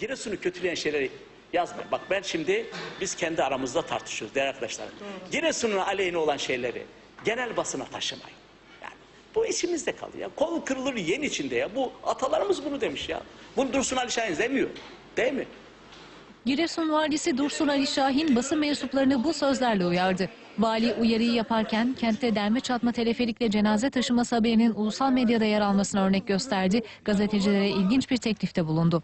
Giresun'u kötüleyen şeyleri yazmayın. Bak ben şimdi biz kendi aramızda tartışıyoruz değerli arkadaşlar. Giresun'un aleyhine olan şeyleri genel basına taşımayın. Yani bu içimizde kalıyor. Ya. Kol kırılır yen içinde ya. Bu atalarımız bunu demiş ya. Bunu Dursun Ali Şahin demiyor. Değil mi? Giresun valisi Dursun Ali Şahin basın mensuplarını bu sözlerle uyardı. Vali uyarıyı yaparken kentte derme çatma teleferikle cenaze taşıması haberinin ulusal medyada yer almasına örnek gösterdi. Gazetecilere ilginç bir teklifte bulundu.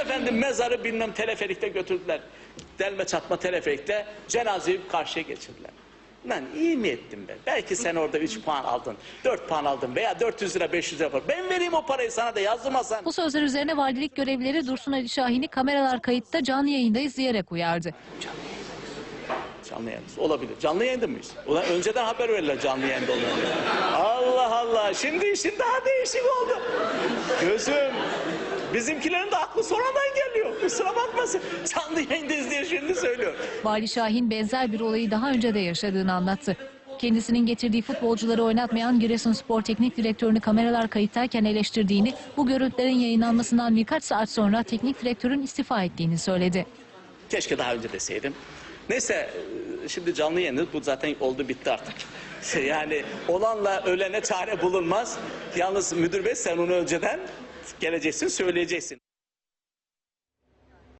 Efendim mezarı bilmem teleferikte götürdüler. Delme çatma teleferikte cenazeyi karşıya geçirdiler. Lan iyi mi ettim ben? Belki sen orada 3 puan aldın, 4 puan aldın veya 400 lira 500 lira. Ben vereyim o parayı sana da yazdırmasan. Bu sözler üzerine valilik görevlileri Dursun Ali Şahin'i kameralar kayıtta canlı yayında izleyerek uyardı. Canlı yayındayız. Olabilir. Canlı yayında mıyız? Ulan önceden haber verirler canlı yayında olduğunu. Allah Allah. Şimdi işin daha değişik oldu. Gözüm. Bizimkilerin de aklı sonradan geliyor. Kusura bakmasın. Canlı yayındayız diye şimdi söylüyor. Vali Şahin benzer bir olayı daha önce de yaşadığını anlattı. Kendisinin getirdiği futbolcuları oynatmayan Giresunspor Teknik Direktörünü kameralar kayıttayken eleştirdiğini, bu görüntülerin yayınlanmasından birkaç saat sonra teknik direktörün istifa ettiğini söyledi. Keşke daha önce deseydim. Neyse e, şimdi canlı yayınız bu zaten oldu bitti artık. Yani olanla ölene çare bulunmaz. Yalnız müdür bey sen onu önceden geleceksin söyleyeceksin.